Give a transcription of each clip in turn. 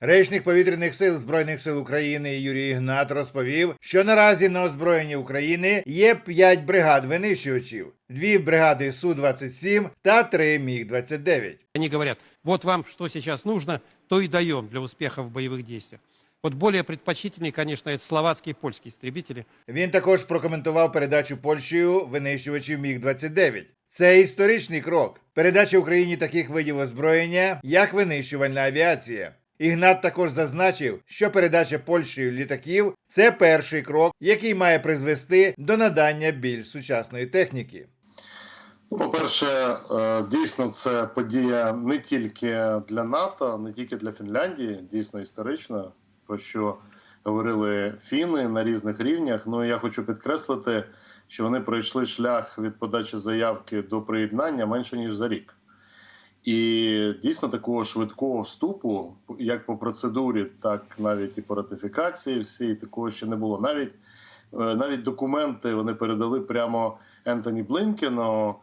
Речник повітряних сил Збройних сил України Юрій Ігнат розповів, що наразі на озброєнні України є 5 бригад винищувачів, дві бригади Су-27 та три Міг-29. Они говорят, вот вам что сейчас нужно, то и даем для успеха в боевых действиях. Вот более предпочтительные, конечно, это словацкие и польские истребители. Він також прокоментував передачу Польщею винищувачів Міг-29. Це історичний крок. Передача Україні таких видів озброєння, як винищувальна авіація. Ігнат також зазначив, що передача Польщею літаків це перший крок, який має призвести до надання більш сучасної техніки. Ну, По-перше, е, дійсно, це подія не тільки для НАТО, не тільки для Фінляндії, дійсно історична, про що говорили фіни на різних рівнях. Ну я хочу підкреслити, що вони пройшли шлях від подачі заявки до приєднання менше ніж за рік. І дійсно такого швидкого вступу, як по процедурі, так навіть і по ратифікації, всі такого ще не було. Навіть е, навіть документи вони передали прямо Ентоні Блинкену,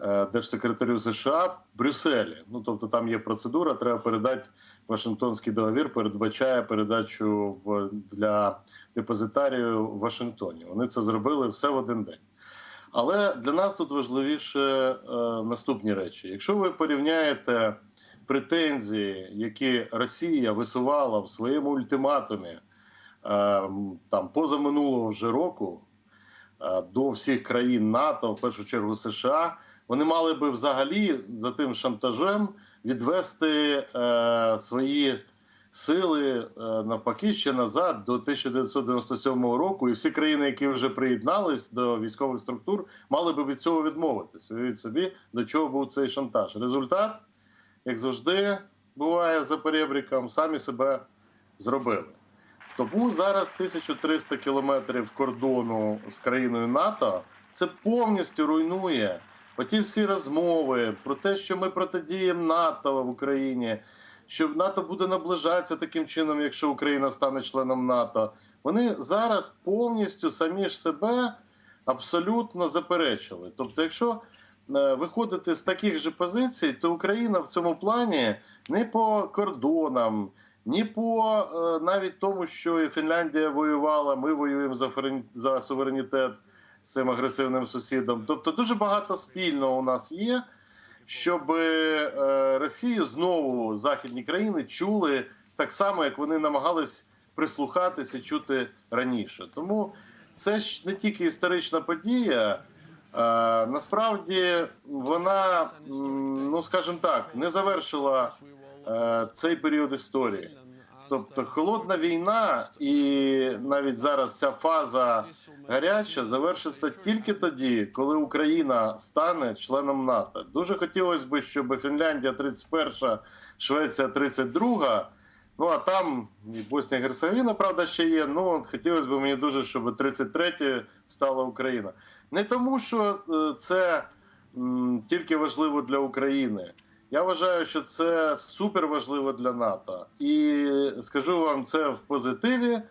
е, держсекретарю США в Брюсселі. Ну тобто там є процедура, треба передати Вашингтонський договір, передбачає передачу в для депозитарію в Вашингтоні. Вони це зробили все в один день. Але для нас тут важливіше е, наступні речі. Якщо ви порівняєте претензії, які Росія висувала в своєму ультиматумі е, там позаминулого вже року е, до всіх країн НАТО, в першу чергу США, вони мали би взагалі за тим шантажем відвести свої сили е, навпаки ще назад до 1997 року, і всі країни, які вже приєднались до військових структур, мали би від цього відмовитися. Уявіть собі, до чого був цей шантаж. Результат, як завжди, буває за перебріком, самі себе зробили. Тому зараз 1300 кілометрів кордону з країною НАТО це повністю руйнує оті всі розмови про те, що ми протидіємо НАТО в Україні, що НАТО буде наближатися таким чином, якщо Україна стане членом НАТО. Вони зараз повністю самі ж себе абсолютно заперечили. Тобто, якщо е, виходити з таких же позицій, то Україна в цьому плані не по кордонам, ні по е, навіть тому, що і Фінляндія воювала, ми воюємо за, за суверенітет з цим агресивним сусідом. Тобто, дуже багато спільного у нас є, щоб е, Росію знову західні країни чули так само, як вони намагались прислухатися чути раніше. Тому це ж не тільки історична подія. Насправді вона, ну скажімо так, не завершила е, цей період історії. Тобто холодна війна і навіть зараз ця фаза гаряча завершиться тільки тоді, коли Україна стане членом НАТО. Дуже хотілося б, щоб Фінляндія 31, Швеція 32, ну а там і Боснія і Герцеговина, правда, ще є. Ну от хотілося б мені дуже, щоб 33 стала Україна. Не тому, що е, це м, тільки важливо для України. Я вважаю, що це супер важливо для НАТО. І скажу вам це в позитиві,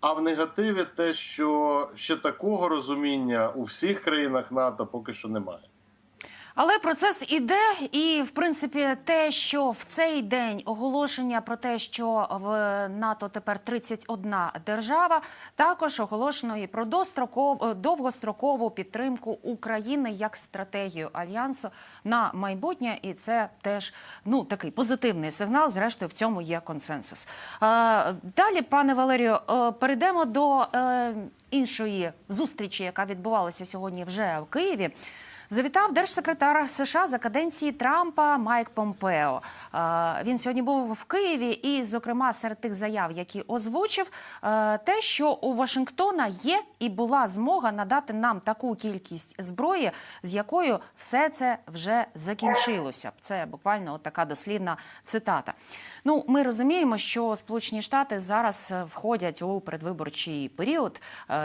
а в негативі те, що ще такого розуміння у всіх країнах НАТО поки що немає. Але процес іде, і в принципі, те, що в цей день оголошення про те, що в НАТО тепер 31 держава, також оголошено і про достроков, довгострокову підтримку України як стратегію альянсу на майбутнє, і це теж ну такий позитивний сигнал. Зрештою, в цьому є консенсус. Е, Далі, пане Валерію, е, перейдемо до е, іншої зустрічі, яка відбувалася сьогодні вже в Києві. Завітав держсекретар США за каденції Трампа Майк Помпео. Е, Він сьогодні був в Києві, і, зокрема, серед тих заяв, які озвучив, е, те, що у Вашингтона є і була змога надати нам таку кількість зброї, з якою все це вже закінчилося. Це буквально така дослідна цитата. Ну, ми розуміємо, що Сполучені Штати зараз е, входять у передвиборчий період.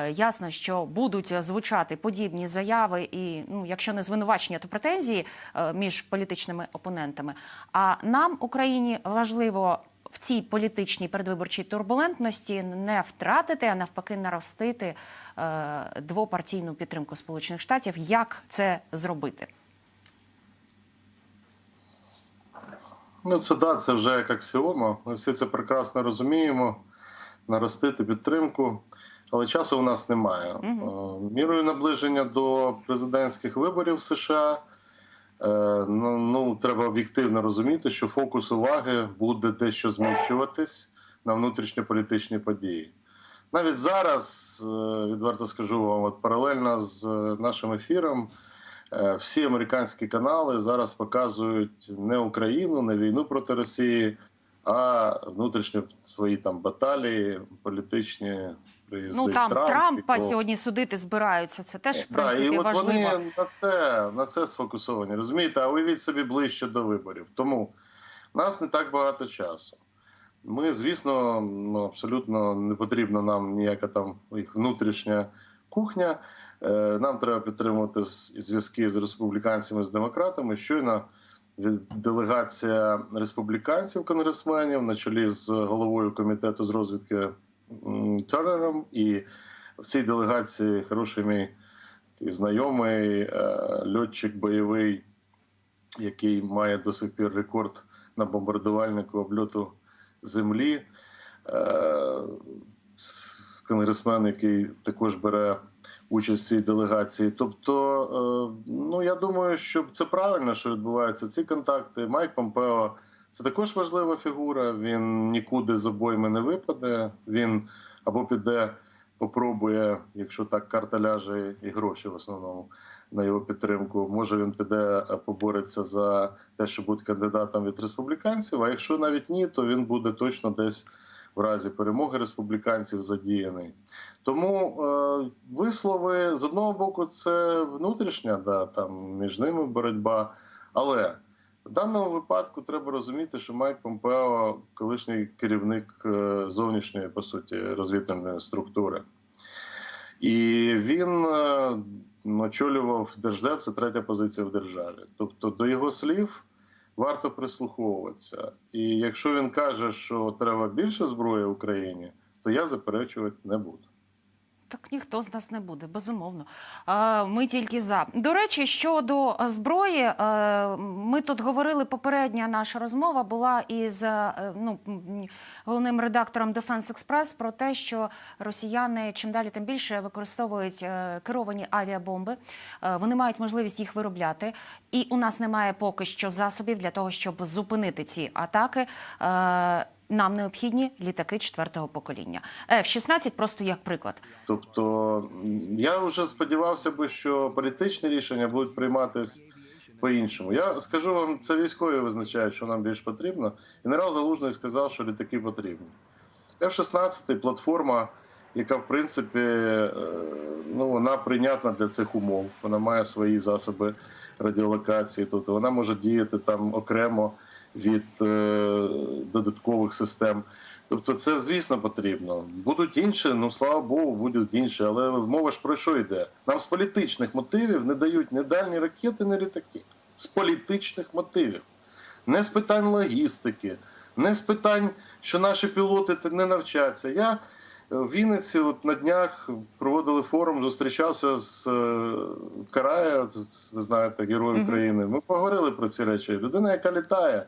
Ясно, що будуть звучати подібні заяви, і ну, якщо не звинувачення, то претензії е, між політичними опонентами. А нам, Україні, важливо. В цій політичній передвиборчій турбулентності не втратити, а навпаки, наростити е, двопартійну підтримку Сполучених Штатів. Як це зробити? Ну, це да, це вже як аксіома. Ми всі це прекрасно розуміємо. Наростити підтримку, але часу у нас немає. Е, Мірою наближення до президентських виборів в США. е, Ну, ну, треба об'єктивно розуміти, що фокус уваги буде дещо зміщуватись на внутрішньополітичні події. Навіть зараз, е, відверто скажу вам, от паралельно з нашим ефіром, всі американські канали зараз показують не Україну, не війну проти Росії, а внутрішньо свої там баталії, політичні приїзди. Ну там Трамп, Трампа і сьогодні судити збираються. Це теж в Да, принципі і от важливо. вони на це, на це сфокусовані. Розумієте, а уявіть собі ближче до виборів. Тому в нас не так багато часу. Ми, звісно, ну абсолютно не потрібна нам ніяка там їх внутрішня кухня. Е, Нам треба підтримувати зв'язки з республіканцями з демократами. Щойно делегація республіканців, конгресменів на чолі з головою комітету з розвідки Тернером. І в цій делегації хороший мій знайомий е, льотчик бойовий, який має до сих пір рекорд на бомбардувальнику обльоту землі. Е, Конгресмен, який також бере участь в цій делегації. Тобто, е, ну я думаю, що це правильно, що відбуваються ці контакти. Майк Помпео це також важлива фігура. Він нікуди з обойми не випаде. Він або піде, попробує, якщо так карта ляже, і гроші в основному на його підтримку. Може він піде е, побореться за те, що буде кандидатом від республіканців. А якщо навіть ні, то він буде точно десь в разі перемоги республіканців задіяний. Тому е, вислови з одного боку, це внутрішня, да, там між ними боротьба. Але в даному випадку треба розуміти, що Майк Помпео колишній керівник е, зовнішньої, по суті, розвідувальної структури. І він е, очолював держдеп, це третя позиція в державі. Тобто, до його слів варто прислуховуватися. І якщо він каже, що треба більше зброї Україні, то я заперечувати не буду. Так ніхто з нас не буде, безумовно. Ми тільки за. До речі, щодо е, зброї, е, ми тут говорили, попередня наша розмова була із е, ну, головним редактором Defense Express про те, що росіяни чим далі тим більше використовують керовані авіабомби. Вони мають можливість їх виробляти. І у нас немає поки що засобів для того, щоб зупинити ці атаки. Е, Нам необхідні літаки четвертого покоління. F-16 просто як приклад. Тобто я вже сподівався би, що політичні рішення будуть прийматись по-іншому. Я скажу вам, це військові визначають, що нам більш потрібно. Генерал Залужний сказав, що літаки потрібні. F-16 платформа, яка в принципі е, ну, вона прийнятна для цих умов. Вона має свої засоби радіолокації, тобто вона може діяти там окремо від е, додаткових систем. Тобто, це звісно потрібно. Будуть інші, ну слава Богу, будуть інші. Але мова ж про що йде? Нам з політичних мотивів не дають ні дальні ракети, ні літаки. З політичних мотивів. Не з питань логістики, не з питань, що наші пілоти не навчаться. Я в Вінниці от на днях проводили форум, зустрічався з е, Карая, ви знаєте, герой України. Ми поговорили про ці речі. Людина, яка літає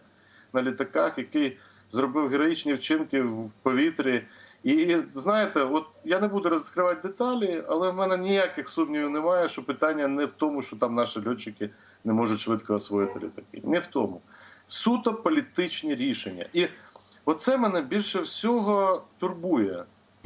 на літаках, який зробив героїчні вчинки в повітрі. І знаєте, от я не буду розкривати деталі, але в мене ніяких сумнівів немає, що питання не в тому, що там наші льотчики не можуть швидко освоїти літаки. Не в тому. Суто політичні рішення. І оце мене більше всього турбує.